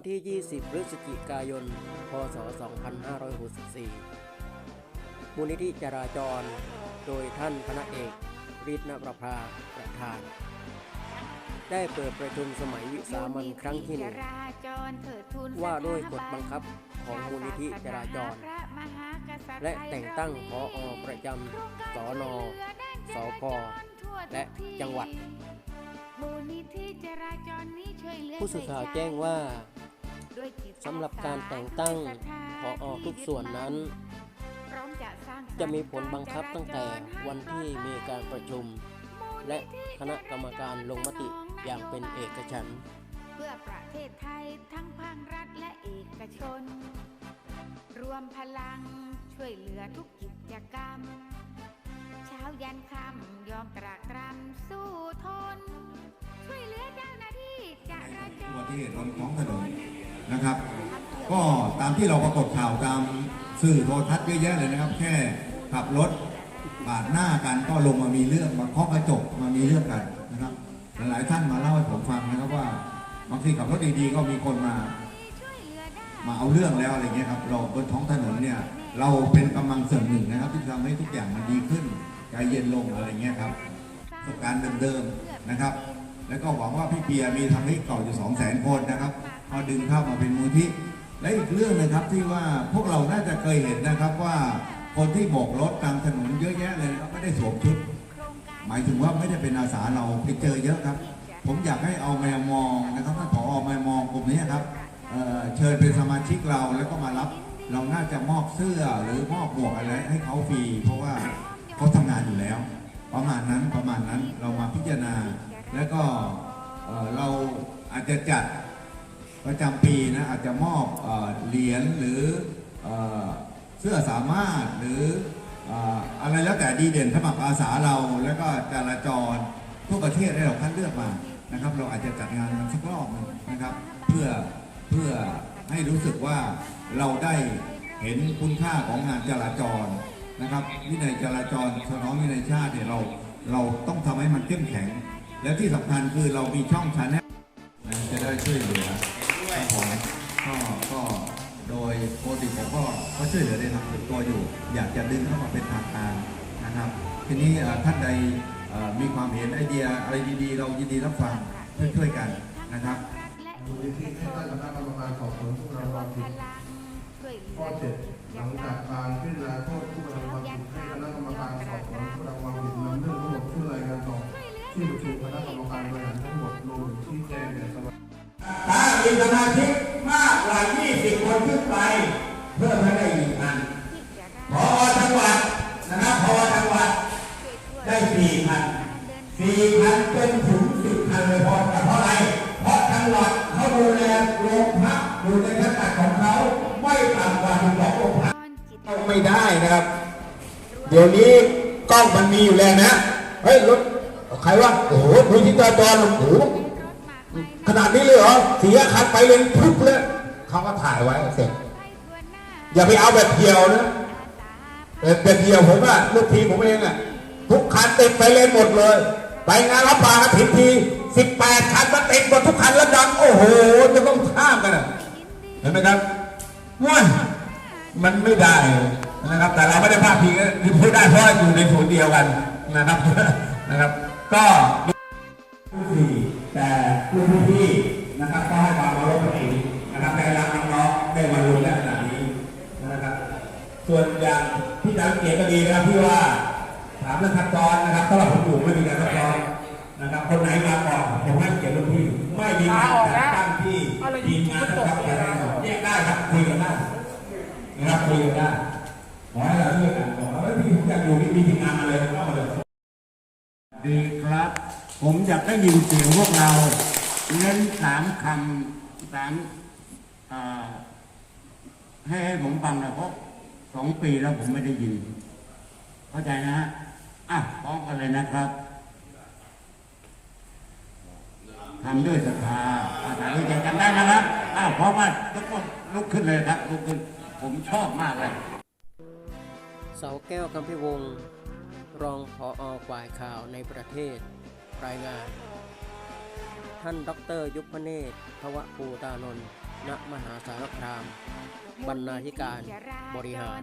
วันที่ 20 พฤศจิกายน พศ 2564 มูลนิธิจราจร โดยท่านคณะเอกฤทธิ์นประภาประธาน ได้เปิดประชุมสมัยวิสามันครั้งที่หนึ่งว่าด้วยกฎบังคับของมูลนิธิจราจร และแต่งตั้งพออประจำสอนอสอพและจังหวัดผู้สื่อข่าวแจ้งว่า สำหรับการแต่งตั้งพออทุกส่วนนั้น จะมีผลบังคับตั้งแต่วันที่มีการประชุม และคณะกรรมการลงมติอย่างเป็นเอกฉันท์เพื่อประเทศไทยทั้งภาครัฐและเอกชน รวมพลังช่วยเหลือทุกกิจกรรม เช้ายันค่ำยอมตรากตรำสู้ทน ช่วยเหลือเจ้าหน้าที่จราจรอุบัติเหตุบนท้องถนน นะครับ ก็ตามที่เราปรากฏข่าวตามสื่อโทรทัศน์เยอะแยะเลยนะครับ แค่ขับรถปาดหน้ากันก็ลงมามีเรื่องมาเคาะกระจกมามีเรื่องกันนะครับ หลายๆท่านมาเล่าให้ผมฟังนะครับว่าบางทีขับรถดีๆก็มีคนมา มาเอาเรื่องแล้วอะไรเงี้ยครับเราบนท้องถนนเนี่ยเราเป็นกำลังส่วนหนึ่งนะครับ ที่ทำให้ทุกอย่างมันดีขึ้นใจเย็นลงอะไรเงี้ยครับประสบการณ์เดิมๆนะครับ แล้วก็หวังว่าพี่เปียมีทำให้เก่าอยู่สองแสนคนนะครับ พอดึงเข้ามาเป็นมูลที่และอีกเรื่องนะครับที่ว่าพวกเราน่าจะเคยเห็นนะครับว่าคนที่โบกรถตามถนนเยอะแยะเลยครับไม่ได้สวมชุด หมายถึงว่าไม่ได้เป็นอาสาเราไปเจอเยอะครับ ผมอยากให้เอาแมามองนะครับท่านผอมามองกลุ่มนี้ครับเเชิญเป็นสมาชิกเราแล้วก็มารับ เราน่าจะมอบเสื้อหรือมอบหมวกอะไรให้เขาฟรีเพราะว่าเขาทำงานอยู่แล้ว ประมาณนั้นประมาณนั้นเรามาพิจารณา แล้วก็เเราอาจจะจัด ประจำปีนะอาจจะมอบเหรียญหรือเอเสื้อสามารถหรืออะไรแล้วแต่ดีเด่นสมัครอาสาเราแล้วก็จราจรทั่วประเทศให้เราคัดเลือกมานะครับ เราอาจจะจัดงานกันสักรอบหนึงนะครับ เพื่อเพื่อให้รู้สึกว่าเราได้เห็นคุณค่าของงานจราจรนะครับวินัยจราจรสนองวินัยชาติเนี่ยเราเราต้องทำให้มันเข้มแข็ง และที่สำคัญคือเรามีช่องชาแนลจะได้ช่วยเหลือ ครับผมก็ก็โดยปกติผมก็ก็ช่วยเหลือในทางส่วนตัวอยู่ อยากจะดึงเข้ามาเป็นทางการนะครับ ทีนี้เอ่อท่านใดเอ่อมีความเห็นไอเดียอะไรดีๆ เรายินดีรับฟังช่วยๆกันนะครับ มูลนิธิให้ตั้งคณะกรรมการสอบสวนผู้กระทำความผิดข้อเจ็ดหลังจากการพิจารณาโทษ ได้4พัน4พันจนถึง10พันเลยพอแต่เพราะอะไรเพราะจังหวัดเขาดูแลโรงพักอยู่ในสังกัดของเขาไม่ต่ำกว่า12โรงพักเอาไม่ได้นะครับ เดี๋ยวนี้กล้องมันมีอยู่แล้วนะเฮ้ยรถใครวะโอ้โหดูที่จราจรโอ้โหขนาดนี้เลยเหรอเสียคันไปเลยพุบเลยเขาก็ถ่ายไว้เสร็จอย่าไปเอาแบบเดียวนะแบบเดียวผมอะลูกทีมผมเองอะ ทุกคันเต็มไปเลยหมดเลย ไปงานรับปากระถิ่นทีสิบแปดคันมาเต็มหมดทุกคันแล้วดัง โอ้โห จะต้องข้ามกันเห็นไหมครับว้ายมันไม่ได้นะครับ แต่เราไม่ได้พลาดพิงนะคือพูดได้เพราะอยู่ในศูนย์เดียวกันนะครับนะครับ ก็สี่แต่รุ่นพี่ๆนะครับก็ให้ความเคารพกันเองนะครับได้รับน้องๆได้มารวมได้ขนาดนี้นะครับ ส่วนอย่างที่จังเกียรติก็ดีนะครับที่ว่า ถามเรื่องขั้นตอนนะครับสำหรับผมอยู่ไม่มีการขั้นตอนนะครับคนไหนมาก่อนผมให้เกียรติรุ่นพี่ไม่มีการแต่งตั้งที่ทีมงานนะครับแต่ละคนแยกได้ครับคุยกันได้นะครับคุยกันได้ขอให้เราช่วยกันบอกว่าเฮ้ยพี่ผมอยากอยู่นี่มีทีมงานมาเลยเข้ามาเลยดีครับ ผมอยากได้ยินเสียงพวกเราเน้นสามคำสามอ่าให้ให้ผมฟังหนะเพราะสองปีแล้วผมไม่ได้ยิน เข้าใจนะฮะอะพร้อมกันเลยนะครับทำด้วยศรัทธาอาศัยใจกันได้นะครับอ้าวพร้อมว่าทุกคนลุกขึ้นเลยครับลุกขึ้น ผมชอบมากเลย เสาแก้วคำพิวงศ์รองพออฝ่ายข่าวในประเทศ รายงาน ท่านดรยุพเนศทวภูตานนท์ ณมหาสารคาม บรรณาธิการบริหาร